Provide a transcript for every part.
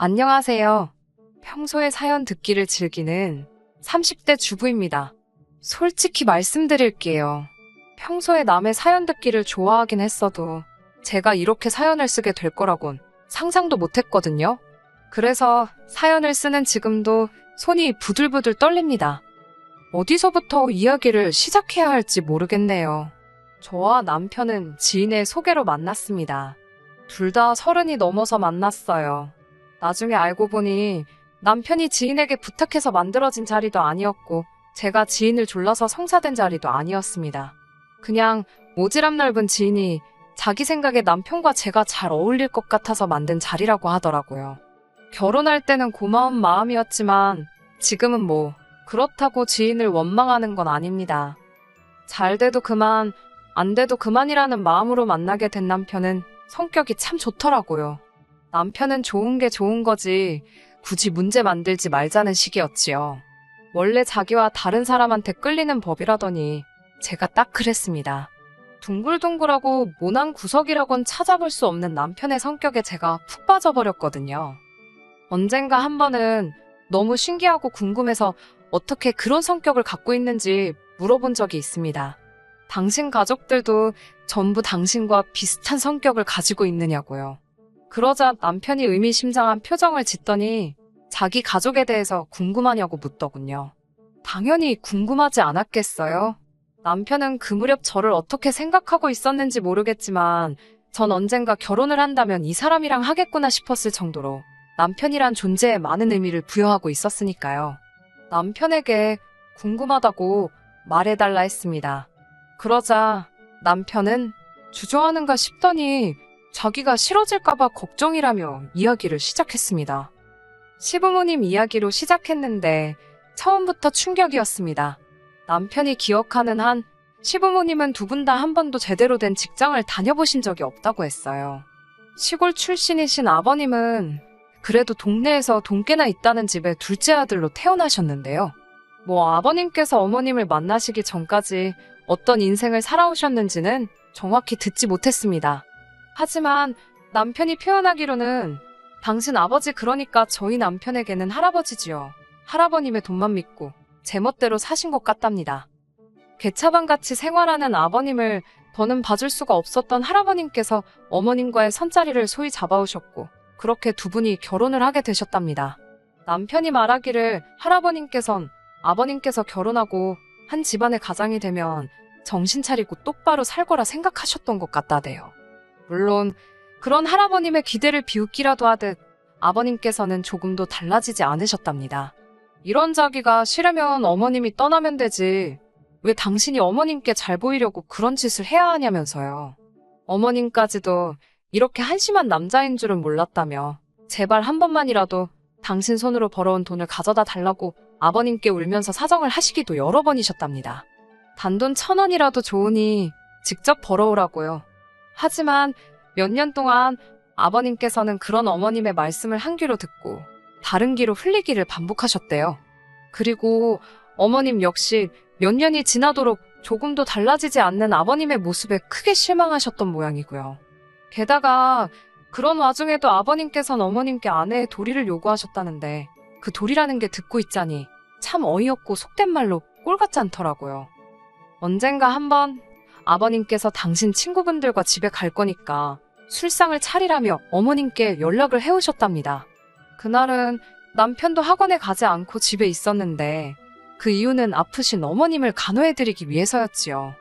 안녕하세요. 평소에 사연 듣기를 즐기는 30대 주부입니다. 솔직히 말씀드릴게요. 평소에 남의 사연 듣기를 좋아하긴 했어도 제가 이렇게 사연을 쓰게 될 거라곤 상상도 못 했거든요. 그래서 사연을 쓰는 지금도 손이 부들부들 떨립니다. 어디서부터 이야기를 시작해야 할지 모르겠네요. 저와 남편은 지인의 소개로 만났습니다. 둘 다 서른이 넘어서 만났어요. 나중에 알고 보니 남편이 지인에게 부탁해서 만들어진 자리도 아니었고 제가 지인을 졸라서 성사된 자리도 아니었습니다. 그냥 모지랖 넓은 지인이 자기 생각에 남편과 제가 잘 어울릴 것 같아서 만든 자리라고 하더라고요. 결혼할 때는 고마운 마음이었지만 지금은 뭐 그렇다고 지인을 원망하는 건 아닙니다. 잘 돼도 그만, 안 돼도 그만이라는 마음으로 만나게 된 남편은 성격이 참 좋더라고요. 남편은 좋은 게 좋은 거지 굳이 문제 만들지 말자는 식이었지요. 원래 자기와 다른 사람한테 끌리는 법이라더니 제가 딱 그랬습니다. 둥글둥글하고 모난 구석이라곤 찾아볼 수 없는 남편의 성격에 제가 푹 빠져버렸거든요. 언젠가 한 번은 너무 신기하고 궁금해서 어떻게 그런 성격을 갖고 있는지 물어본 적이 있습니다. 당신 가족들도 전부 당신과 비슷한 성격을 가지고 있느냐고요. 그러자 남편이 의미심장한 표정을 짓더니 자기 가족에 대해서 궁금하냐고 묻더군요. 당연히 궁금하지 않았겠어요? 남편은 그 무렵 저를 어떻게 생각하고 있었는지 모르겠지만 전 언젠가 결혼을 한다면 이 사람이랑 하겠구나 싶었을 정도로 남편이란 존재에 많은 의미를 부여하고 있었으니까요. 남편에게 궁금하다고 말해달라 했습니다. 그러자 남편은 주저하는가 싶더니 자기가 싫어질까봐 걱정이라며 이야기를 시작했습니다. 시부모님 이야기로 시작했는데 처음부터 충격이었습니다. 남편이 기억하는 한 시부모님은 두 분 다 한 번도 제대로 된 직장을 다녀보신 적이 없다고 했어요. 시골 출신이신 아버님은 그래도 동네에서 돈깨나 있다는 집의 둘째 아들로 태어나셨는데요. 뭐 아버님께서 어머님을 만나시기 전까지 어떤 인생을 살아오셨는지는 정확히 듣지 못했습니다. 하지만 남편이 표현하기로는 당신 아버지 그러니까 저희 남편에게는 할아버지지요. 할아버님의 돈만 믿고 제멋대로 사신 것 같답니다. 개차반 같이 생활하는 아버님을 더는 봐줄 수가 없었던 할아버님께서 어머님과의 선자리를 소위 잡아오셨고 그렇게 두 분이 결혼을 하게 되셨답니다. 남편이 말하기를 할아버님께선 아버님께서 결혼하고 한 집안의 가장이 되면 정신 차리고 똑바로 살 거라 생각하셨던 것 같다대요. 물론 그런 할아버님의 기대를 비웃기라도 하듯 아버님께서는 조금도 달라지지 않으셨답니다. 이런 자기가 싫으면 어머님이 떠나면 되지. 왜 당신이 어머님께 잘 보이려고 그런 짓을 해야 하냐면서요. 어머님까지도 이렇게 한심한 남자인 줄은 몰랐다며 제발 한 번만이라도 당신 손으로 벌어온 돈을 가져다 달라고 아버님께 울면서 사정을 하시기도 여러 번이셨답니다. 단돈 천 원이라도 좋으니 직접 벌어오라고요. 하지만 몇 년 동안 아버님께서는 그런 어머님의 말씀을 한 귀로 듣고 다른 귀로 흘리기를 반복하셨대요. 그리고 어머님 역시 몇 년이 지나도록 조금도 달라지지 않는 아버님의 모습에 크게 실망하셨던 모양이고요. 게다가 그런 와중에도 아버님께서는 어머님께 아내의 도리를 요구하셨다는데 그 도리라는 게 듣고 있자니 참 어이없고 속된 말로 꼴 같지 않더라고요. 언젠가 한번 아버님께서 당신 친구분들과 집에 갈 거니까 술상을 차리라며 어머님께 연락을 해오셨답니다. 그날은 남편도 학원에 가지 않고 집에 있었는데 그 이유는 아프신 어머님을 간호해드리기 위해서였지요.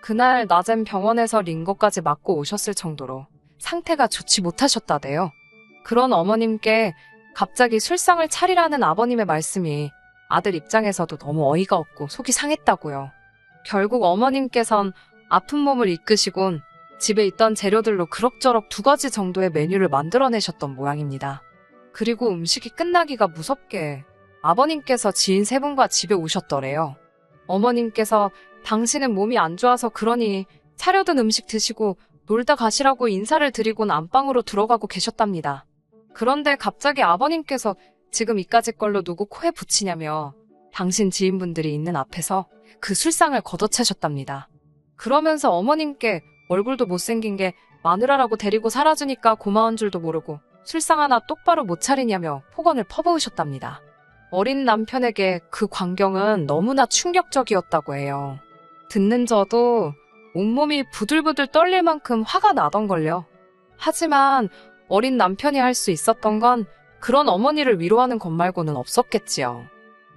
그날 낮엔 병원에서 링거까지 맞고 오셨을 정도로 상태가 좋지 못하셨다대요. 그런 어머님께 갑자기 술상을 차리라는 아버님의 말씀이 아들 입장에서도 너무 어이가 없고 속이 상했다고요. 결국 어머님께선 아픈 몸을 이끄시곤 집에 있던 재료들로 그럭저럭 두 가지 정도의 메뉴를 만들어내셨던 모양입니다. 그리고 음식이 끝나기가 무섭게 아버님께서 지인 세 분과 집에 오셨더래요. 어머님께서 당신은 몸이 안 좋아서 그러니 차려둔 음식 드시고 놀다 가시라고 인사를 드리곤 안방으로 들어가고 계셨답니다. 그런데 갑자기 아버님께서 지금 이까짓 걸로 누구 코에 붙이냐며 당신 지인분들이 있는 앞에서 그 술상을 걷어차셨답니다. 그러면서 어머님께 얼굴도 못생긴 게 마누라라고 데리고 살아주니까 고마운 줄도 모르고 술상 하나 똑바로 못 차리냐며 폭언을 퍼부으셨답니다. 어린 남편에게 그 광경은 너무나 충격적이었다고 해요. 듣는 저도 온몸이 부들부들 떨릴 만큼 화가 나던걸요. 하지만 어린 남편이 할 수 있었던 건 그런 어머니를 위로하는 것 말고는 없었겠지요.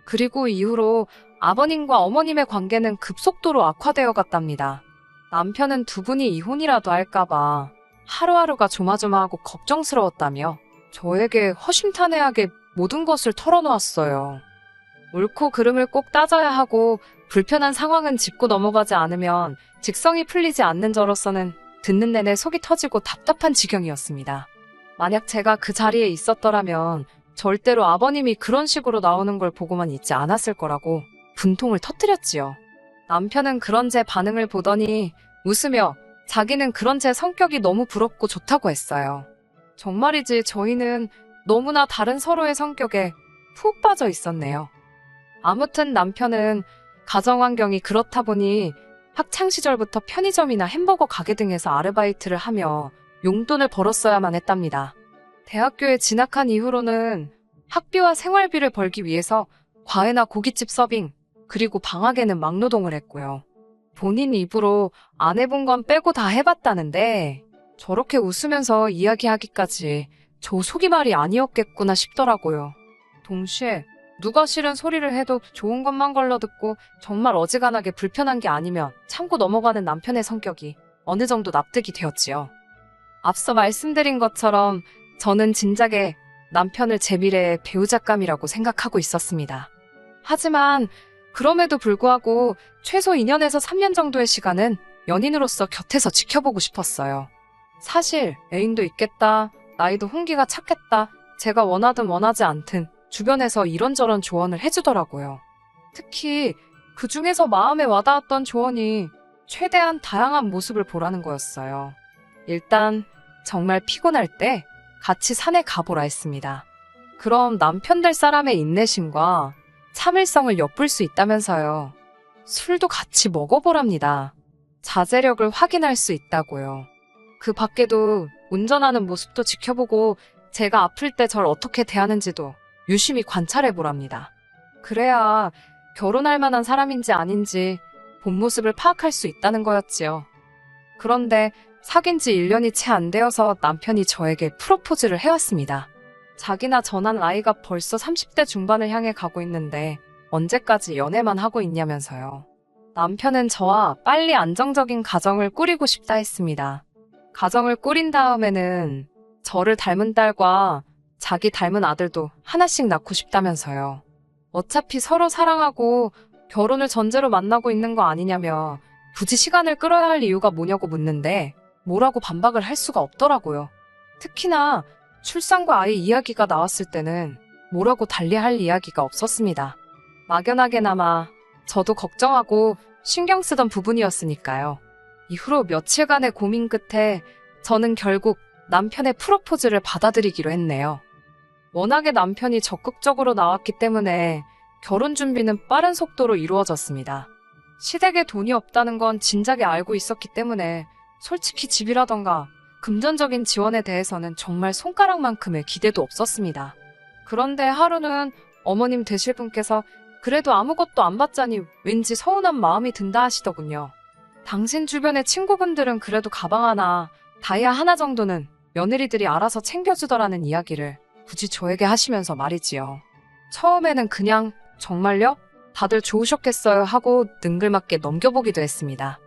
그리고 이후로 아버님과 어머님의 관계는 급속도로 악화되어 갔답니다. 남편은 두 분이 이혼이라도 할까봐 하루하루가 조마조마하고 걱정스러웠다며 저에게 허심탄회하게 모든 것을 털어놓았어요. 옳고 그름을 꼭 따져야 하고 불편한 상황은 짚고 넘어가지 않으면 직성이 풀리지 않는 저로서는 듣는 내내 속이 터지고 답답한 지경이었습니다. 만약 제가 그 자리에 있었더라면 절대로 아버님이 그런 식으로 나오는 걸 보고만 있지 않았을 거라고 분통을 터뜨렸지요. 남편은 그런 제 반응을 보더니 웃으며 자기는 그런 제 성격이 너무 부럽고 좋다고 했어요. 정말이지 저희는 너무나 다른 서로의 성격에 푹 빠져 있었네요. 아무튼 남편은 가정 환경이 그렇다 보니 학창 시절부터 편의점이나 햄버거 가게 등에서 아르바이트를 하며 용돈을 벌었어야만 했답니다. 대학교에 진학한 이후로는 학비와 생활비를 벌기 위해서 과외나 고깃집 서빙, 그리고 방학에는 막노동을 했고요. 본인 입으로 안 해본 건 빼고 다 해봤다는데 저렇게 웃으면서 이야기하기까지 저 속이 말이 아니었겠구나 싶더라고요. 동시에 누가 싫은 소리를 해도 좋은 것만 걸러 듣고 정말 어지간하게 불편한 게 아니면 참고 넘어가는 남편의 성격이 어느 정도 납득이 되었지요. 앞서 말씀드린 것처럼 저는 진작에 남편을 제 미래의 배우작감이라고 생각하고 있었습니다. 하지만 그럼에도 불구하고 최소 2년에서 3년 정도의 시간은 연인으로서 곁에서 지켜보고 싶었어요. 사실 애인도 있겠다, 나이도 훈기가 찼겠다, 제가 원하든 원하지 않든 주변에서 이런저런 조언을 해주더라고요. 특히 그 중에서 마음에 와닿았던 조언이 최대한 다양한 모습을 보라는 거였어요. 일단 정말 피곤할 때 같이 산에 가보라 했습니다. 그럼 남편 될 사람의 인내심과 참을성을 엿볼 수 있다면서요. 술도 같이 먹어보랍니다. 자제력을 확인할 수 있다고요. 그 밖에도 운전하는 모습도 지켜보고 제가 아플 때 절 어떻게 대하는지도 유심히 관찰해보랍니다. 그래야 결혼할 만한 사람인지 아닌지 본 모습을 파악할 수 있다는 거였지요. 그런데 사귄 지 1년이 채 안 되어서 남편이 저에게 프로포즈를 해왔습니다. 자기나 전한 아이가 벌써 30대 중반을 향해 가고 있는데 언제까지 연애만 하고 있냐면서요. 남편은 저와 빨리 안정적인 가정을 꾸리고 싶다 했습니다. 가정을 꾸린 다음에는 저를 닮은 딸과 자기 닮은 아들도 하나씩 낳고 싶다면서요. 어차피 서로 사랑하고 결혼을 전제로 만나고 있는 거 아니냐며 굳이 시간을 끌어야 할 이유가 뭐냐고 묻는데 뭐라고 반박을 할 수가 없더라고요. 특히나 출산과 아이 이야기가 나왔을 때는 뭐라고 달리할 이야기가 없었습니다. 막연하게나마 저도 걱정하고 신경 쓰던 부분이었으니까요. 이후로 며칠간의 고민 끝에 저는 결국 남편의 프로포즈를 받아들이기로 했네요. 워낙에 남편이 적극적으로 나왔기 때문에 결혼 준비는 빠른 속도로 이루어졌습니다. 시댁에 돈이 없다는 건 진작에 알고 있었기 때문에 솔직히 집이라던가 금전적인 지원에 대해서는 정말 손가락만큼의 기대도 없었습니다. 그런데 하루는 어머님 되실 분께서 그래도 아무것도 안 받자니 왠지 서운한 마음이 든다 하시더군요. 당신 주변의 친구분들은 그래도 가방 하나, 다이아 하나 정도는 며느리들이 알아서 챙겨주더라는 이야기를 굳이 저에게 하시면서 말이지요. 처음에는 그냥 정말요? 다들 좋으셨겠어요 하고 능글맞게 넘겨보기도 했습니다.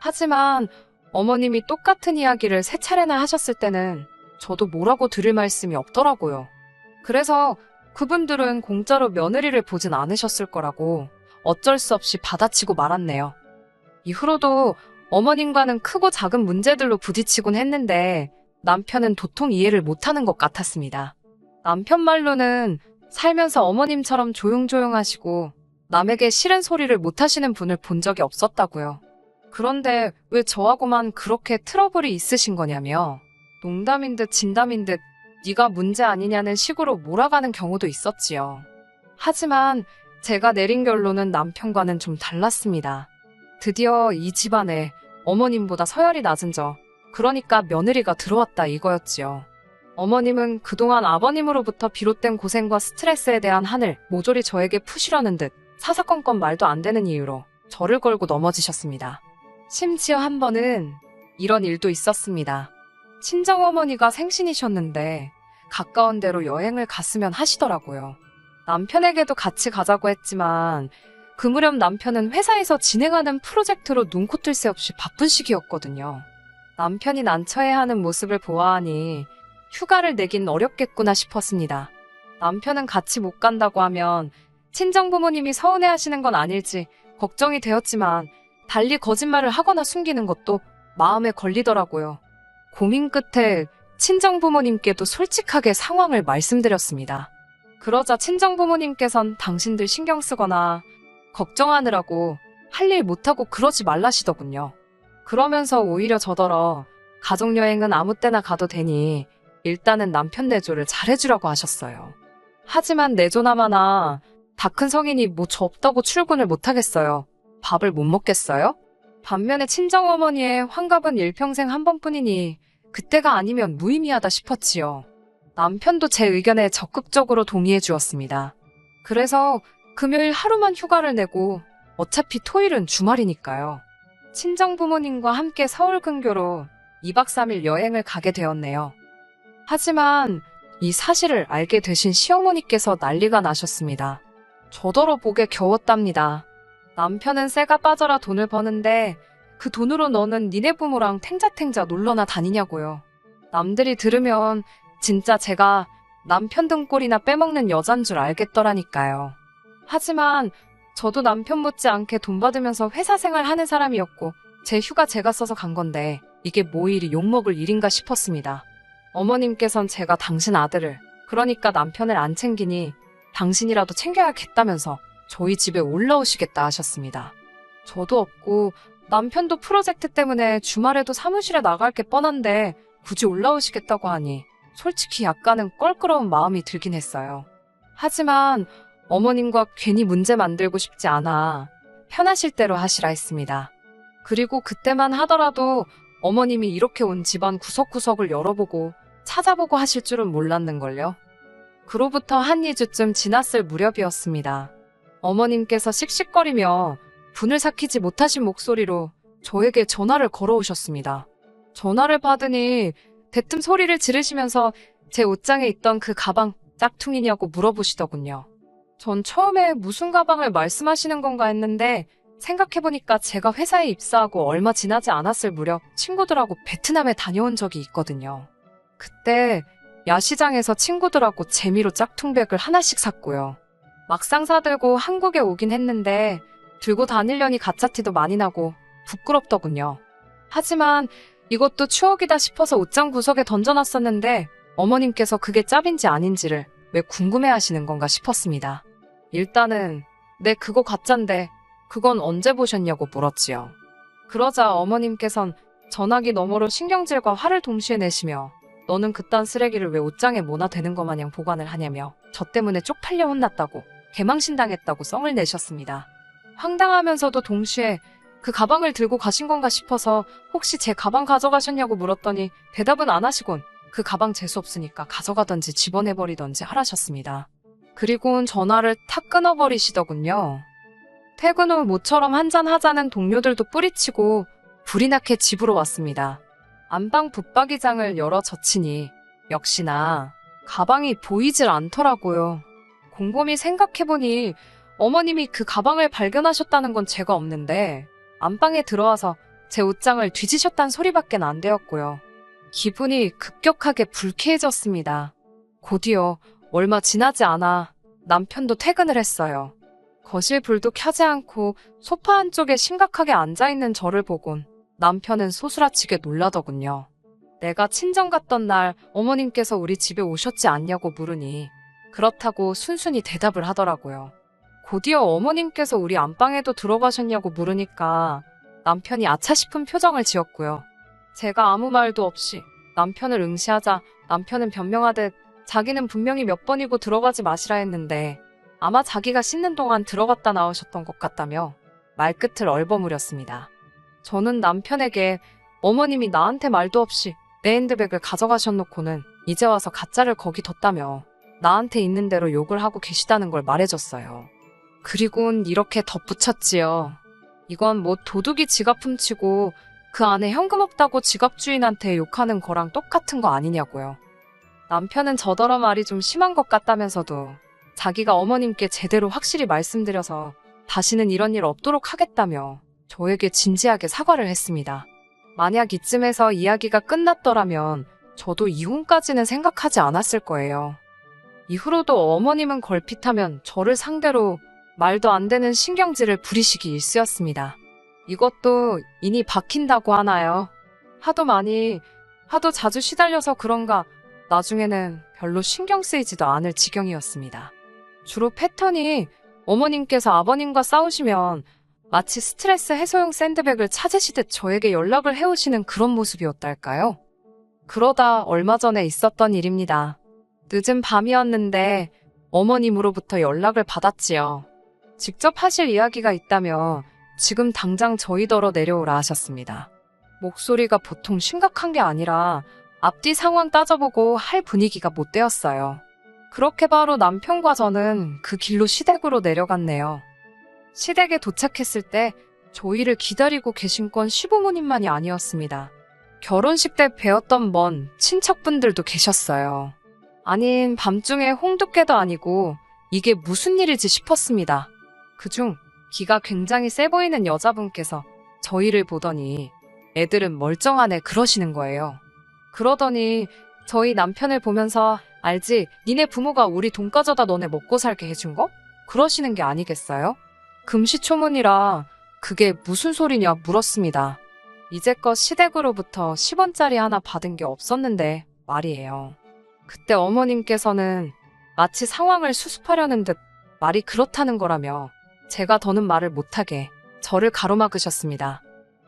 하지만 어머님이 똑같은 이야기를 세 차례나 하셨을 때는 저도 뭐라고 들을 말씀이 없더라고요. 그래서 그분들은 공짜로 며느리를 보진 않으셨을 거라고 어쩔 수 없이 받아치고 말았네요. 이후로도 어머님과는 크고 작은 문제들로 부딪히곤 했는데 남편은 도통 이해를 못하는 것 같았습니다. 남편 말로는 살면서 어머님처럼 조용조용하시고 남에게 싫은 소리를 못하시는 분을 본 적이 없었다고요. 그런데 왜 저하고만 그렇게 트러블이 있으신 거냐며 농담인 듯 진담인 듯 네가 문제 아니냐는 식으로 몰아가는 경우도 있었지요. 하지만 제가 내린 결론은 남편과는 좀 달랐습니다. 드디어 이 집안에 어머님보다 서열이 낮은 저, 그러니까 며느리가 들어왔다 이거였지요. 어머님은 그동안 아버님으로부터 비롯된 고생과 스트레스에 대한 한을 모조리 저에게 푸시려는 듯 사사건건 말도 안 되는 이유로 저를 걸고 넘어지셨습니다. 심지어 한 번은 이런 일도 있었습니다. 친정어머니가 생신이셨는데 가까운 데로 여행을 갔으면 하시더라고요. 남편에게도 같이 가자고 했지만 그 무렵 남편은 회사에서 진행하는 프로젝트로 눈코 뜰 새 없이 바쁜 시기였거든요. 남편이 난처해하는 모습을 보아하니 휴가를 내긴 어렵겠구나 싶었습니다. 남편은 같이 못 간다고 하면 친정 부모님이 서운해하시는 건 아닐지 걱정이 되었지만 달리 거짓말을 하거나 숨기는 것도 마음에 걸리더라고요. 고민 끝에 친정 부모님께도 솔직하게 상황을 말씀드렸습니다. 그러자 친정 부모님께선 당신들 신경 쓰거나 걱정하느라고 할 일 못하고 그러지 말라시더군요. 그러면서 오히려 저더러 가족여행은 아무 때나 가도 되니 일단은 남편 내조를 잘해주라고 하셨어요. 하지만 내조나마나 다 큰 성인이 뭐 저 없다고 출근을 못하겠어요. 밥을 못 먹겠어요? 반면에 친정어머니의 환갑은 일평생 한 번뿐이니 그때가 아니면 무의미하다 싶었지요. 남편도 제 의견에 적극적으로 동의해 주었습니다. 그래서 금요일 하루만 휴가를 내고 어차피 토일은 주말이니까요. 친정 부모님과 함께 서울 근교로 2박 3일 여행을 가게 되었네요. 하지만 이 사실을 알게 되신 시어머니께서 난리가 나셨습니다. 저더러 보게 겨웠답니다. 남편은 쇠가 빠져라 돈을 버는데 그 돈으로 너는 니네 부모랑 탱자탱자 놀러나 다니냐고요. 남들이 들으면 진짜 제가 남편 등골이나 빼먹는 여잔 줄 알겠더라니까요. 하지만 저도 남편 못지않게 돈 받으면서 회사 생활 하는 사람이었고 제 휴가 제가 써서 간 건데 이게 뭐 일이 욕먹을 일인가 싶었습니다. 어머님께선 제가 당신 아들을 그러니까 남편을 안 챙기니 당신이라도 챙겨야겠다면서 저희 집에 올라오시겠다 하셨습니다. 저도 없고 남편도 프로젝트 때문에 주말에도 사무실에 나갈 게 뻔한데 굳이 올라오시겠다고 하니 솔직히 약간은 껄끄러운 마음이 들긴 했어요. 하지만 어머님과 괜히 문제 만들고 싶지 않아 편하실 대로 하시라 했습니다. 그리고 그때만 하더라도 어머님이 이렇게 온 집안 구석구석을 열어보고 찾아보고 하실 줄은 몰랐는걸요. 그로부터 한 2주쯤 지났을 무렵이었습니다. 어머님께서 씩씩거리며 분을 삭히지 못하신 목소리로 저에게 전화를 걸어오셨습니다. 전화를 받으니 대뜸 소리를 지르시면서 제 옷장에 있던 그 가방 짝퉁이냐고 물어보시더군요. 전 처음에 무슨 가방을 말씀하시는 건가 했는데 생각해보니까 제가 회사에 입사하고 얼마 지나지 않았을 무렵 친구들하고 베트남에 다녀온 적이 있거든요. 그때 야시장에서 친구들하고 재미로 짝퉁백을 하나씩 샀고요. 막상 사들고 한국에 오긴 했는데 들고 다니려니 가짜티도 많이 나고 부끄럽더군요. 하지만 이것도 추억이다 싶어서 옷장 구석에 던져놨었는데 어머님께서 그게 짭인지 아닌지를 왜 궁금해 하시는 건가 싶었습니다. 일단은 네 그거 가짠데 그건 언제 보셨냐고 물었지요. 그러자 어머님께선 전화기 너머로 신경질과 화를 동시에 내시며 너는 그딴 쓰레기를 왜 옷장에 모나 되는 것 마냥 보관을 하냐며 저 때문에 쪽팔려 혼났다고 개망신당했다고 썽을 내셨습니다. 황당하면서도 동시에 그 가방을 들고 가신 건가 싶어서 혹시 제 가방 가져가셨냐고 물었더니 대답은 안 하시곤 그 가방 재수 없으니까 가져가던지 집어내버리던지 하라셨습니다. 그리고는 전화를 탁 끊어버리시더군요. 퇴근 후 모처럼 한잔 하자는 동료들도 뿌리치고 불이 나게 집으로 왔습니다. 안방 붙박이장을 열어 젖히니 역시나 가방이 보이질 않더라고요. 곰곰이 생각해보니 어머님이 그 가방을 발견하셨다는 건 제가 없는데 안방에 들어와서 제 옷장을 뒤지셨단 소리밖엔 안 되었고요. 기분이 급격하게 불쾌해졌습니다. 곧이어 얼마 지나지 않아 남편도 퇴근을 했어요. 거실 불도 켜지 않고 소파 한쪽에 심각하게 앉아있는 저를 보곤 남편은 소스라치게 놀라더군요. 내가 친정 갔던 날 어머님께서 우리 집에 오셨지 않냐고 물으니 그렇다고 순순히 대답을 하더라고요. 곧이어 어머님께서 우리 안방에도 들어가셨냐고 물으니까 남편이 아차 싶은 표정을 지었고요. 제가 아무 말도 없이 남편을 응시하자 남편은 변명하듯 자기는 분명히 몇 번이고 들어가지 마시라 했는데 아마 자기가 씻는 동안 들어갔다 나오셨던 것 같다며 말끝을 얼버무렸습니다. 저는 남편에게 어머님이 나한테 말도 없이 내 핸드백을 가져가셔놓고는 이제 와서 가짜를 거기 뒀다며 나한테 있는 대로 욕을 하고 계시다는 걸 말해줬어요. 그리곤 이렇게 덧붙였지요. 이건 뭐 도둑이 지갑 훔치고 그 안에 현금 없다고 지갑 주인한테 욕하는 거랑 똑같은 거 아니냐고요. 남편은 저더러 말이 좀 심한 것 같다면서도 자기가 어머님께 제대로 확실히 말씀드려서 다시는 이런 일 없도록 하겠다며 저에게 진지하게 사과를 했습니다. 만약 이쯤에서 이야기가 끝났더라면 저도 이혼까지는 생각하지 않았을 거예요. 이후로도 어머님은 걸핏하면 저를 상대로 말도 안 되는 신경질을 부리시기 일쑤였습니다. 이것도 인이 박힌다고 하나요? 하도 많이, 하도 자주 시달려서 그런가 나중에는 별로 신경 쓰이지도 않을 지경이었습니다. 주로 패턴이 어머님께서 아버님과 싸우시면 마치 스트레스 해소용 샌드백을 찾으시듯 저에게 연락을 해오시는 그런 모습이었달까요? 그러다 얼마 전에 있었던 일입니다. 늦은 밤이었는데 어머님으로부터 연락을 받았지요. 직접 하실 이야기가 있다며 지금 당장 저희더러 내려오라 하셨습니다. 목소리가 보통 심각한 게 아니라 앞뒤 상황 따져보고 할 분위기가 못 되었어요. 그렇게 바로 남편과 저는 그 길로 시댁으로 내려갔네요. 시댁에 도착했을 때 저희를 기다리고 계신 건 시부모님만이 아니었습니다. 결혼식 때 뵈었던 먼 친척분들도 계셨어요. 아닌 밤중에 홍두깨도 아니고 이게 무슨 일이지 싶었습니다. 그중 기가 굉장히 세 보이는 여자분께서 저희를 보더니 애들은 멀쩡하네 그러시는 거예요. 그러더니 저희 남편을 보면서 알지 니네 부모가 우리 돈 가져다 너네 먹고 살게 해준 거? 그러시는 게 아니겠어요? 금시초문이라 그게 무슨 소리냐 물었습니다. 이제껏 시댁으로부터 10원짜리 하나 받은 게 없었는데 말이에요. 그때 어머님께서는 마치 상황을 수습하려는 듯 말이 그렇다는 거라며 제가 더는 말을 못하게 저를 가로막으셨습니다.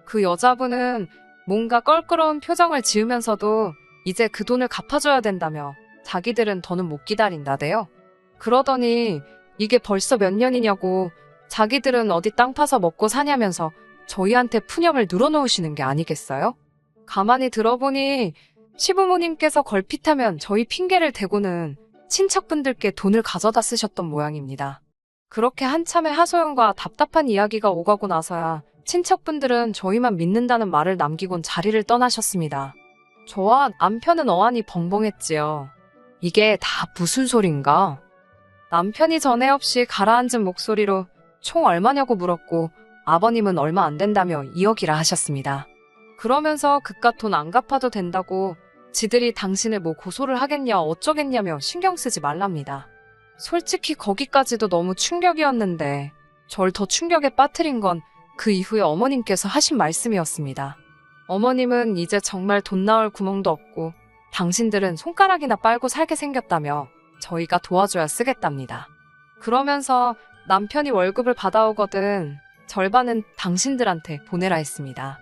그 여자분은 뭔가 껄끄러운 표정을 지으면서도 이제 그 돈을 갚아줘야 된다며 자기들은 더는 못 기다린다대요. 그러더니 이게 벌써 몇 년이냐고 자기들은 어디 땅 파서 먹고 사냐면서 저희한테 푸념을 늘어놓으시는 게 아니겠어요? 가만히 들어보니 시부모님께서 걸핏하면 저희 핑계를 대고는 친척분들께 돈을 가져다 쓰셨던 모양입니다. 그렇게 한참의 하소연과 답답한 이야기가 오가고 나서야 친척분들은 저희만 믿는다는 말을 남기곤 자리를 떠나셨습니다. 저와 남편은 어안이 벙벙했지요. 이게 다 무슨 소린가? 남편이 전에 없이 가라앉은 목소리로 총 얼마냐고 물었고 아버님은 얼마 안 된다며 2억이라 하셨습니다. 그러면서 그깟 돈 안 갚아도 된다고 지들이 당신을 뭐 고소를 하겠냐 어쩌겠냐며 신경 쓰지 말랍니다. 솔직히 거기까지도 너무 충격이었는데 절 더 충격에 빠뜨린 건 그 이후에 어머님께서 하신 말씀이었습니다. 어머님은 이제 정말 돈 나올 구멍도 없고 당신들은 손가락이나 빨고 살게 생겼다며 저희가 도와줘야 쓰겠답니다. 그러면서 남편이 월급을 받아오거든 절반은 당신들한테 보내라 했습니다.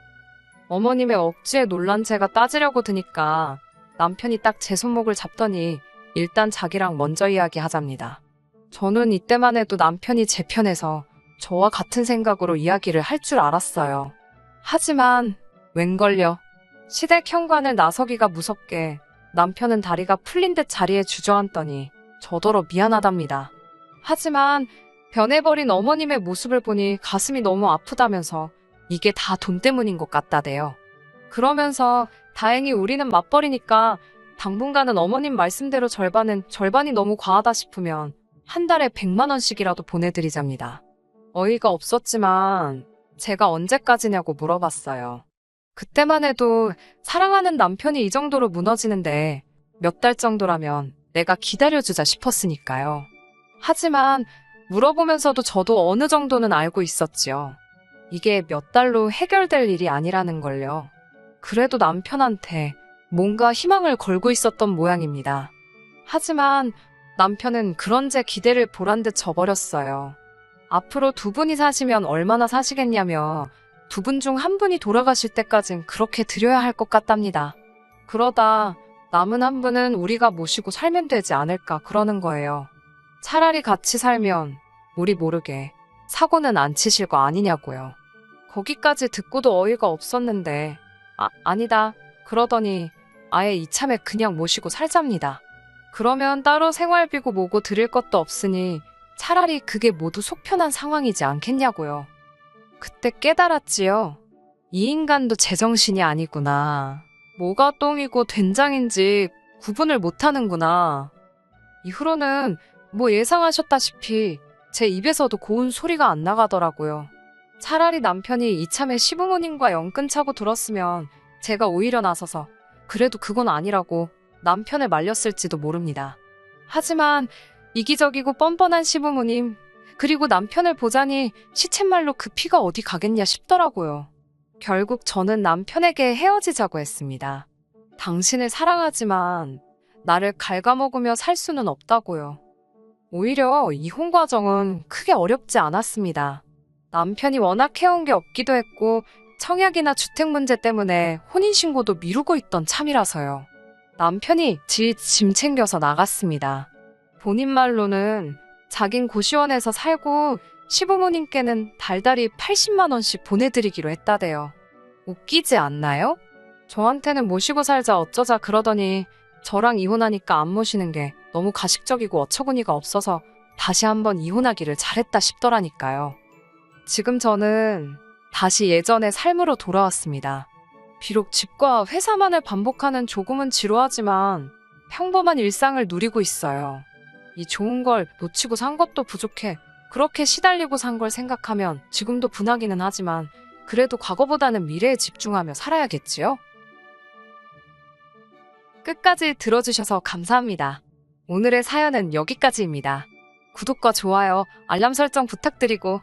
어머님의 억지에 놀란 제가 따지려고 드니까 남편이 딱 제 손목을 잡더니 일단 자기랑 먼저 이야기하잡니다. 저는 이때만 해도 남편이 제 편에서 저와 같은 생각으로 이야기를 할 줄 알았어요. 하지만 웬걸요. 시댁 현관을 나서기가 무섭게 남편은 다리가 풀린 듯 자리에 주저앉더니 저더러 미안하답니다. 하지만 변해버린 어머님의 모습을 보니 가슴이 너무 아프다면서 이게 다 돈 때문인 것 같다대요. 그러면서 다행히 우리는 맞벌이니까 당분간은 어머님 말씀대로 절반은 절반이 너무 과하다 싶으면 한 달에 100만 원씩이라도 보내드리잡니다. 어이가 없었지만 제가 언제까지냐고 물어봤어요. 그때만 해도 사랑하는 남편이 이 정도로 무너지는데 몇 달 정도라면 내가 기다려주자 싶었으니까요. 하지만 물어보면서도 저도 어느 정도는 알고 있었지요. 이게 몇 달로 해결될 일이 아니라는 걸요. 그래도 남편한테 뭔가 희망을 걸고 있었던 모양입니다. 하지만 남편은 그런 제 기대를 보란 듯 저버렸어요. 앞으로 두 분이 사시면 얼마나 사시겠냐며 두 분 중 한 분이 돌아가실 때까진 그렇게 드려야 할 것 같답니다. 그러다 남은 한 분은 우리가 모시고 살면 되지 않을까 그러는 거예요. 차라리 같이 살면 우리 모르게 사고는 안 치실 거 아니냐고요. 거기까지 듣고도 어이가 없었는데 아, 아니다. 그러더니 아예 이참에 그냥 모시고 살잡니다. 그러면 따로 생활비고 뭐고 드릴 것도 없으니 차라리 그게 모두 속편한 상황이지 않겠냐고요. 그때 깨달았지요. 이 인간도 제정신이 아니구나. 뭐가 똥이고 된장인지 구분을 못하는구나. 이후로는 뭐 예상하셨다시피 제 입에서도 고운 소리가 안 나가더라고요. 차라리 남편이 이참에 시부모님과 연 끊자고 들었으면 제가 오히려 나서서 그래도 그건 아니라고 남편을 말렸을지도 모릅니다. 하지만 이기적이고 뻔뻔한 시부모님, 그리고 남편을 보자니 시쳇말로 그 피가 어디 가겠냐 싶더라고요. 결국 저는 남편에게 헤어지자고 했습니다. 당신을 사랑하지만 나를 갉아먹으며 살 수는 없다고요. 오히려 이혼 과정은 크게 어렵지 않았습니다. 남편이 워낙 해온 게 없기도 했고 청약이나 주택 문제 때문에 혼인신고도 미루고 있던 참이라서요. 남편이 지 짐 챙겨서 나갔습니다. 본인 말로는 자긴 고시원에서 살고 시부모님께는 달달이 80만원씩 보내드리기로 했다대요. 웃기지 않나요? 저한테는 모시고 살자 어쩌자 그러더니 저랑 이혼하니까 안 모시는 게 너무 가식적이고 어처구니가 없어서 다시 한번 이혼하기를 잘했다 싶더라니까요. 지금 저는 다시 예전의 삶으로 돌아왔습니다. 비록 집과 회사만을 반복하는 조금은 지루하지만 평범한 일상을 누리고 있어요. 이 좋은 걸 놓치고 산 것도 부족해. 그렇게 시달리고 산 걸 생각하면 지금도 분하기는 하지만 그래도 과거보다는 미래에 집중하며 살아야겠지요? 끝까지 들어주셔서 감사합니다. 오늘의 사연은 여기까지입니다. 구독과 좋아요, 알람 설정 부탁드리고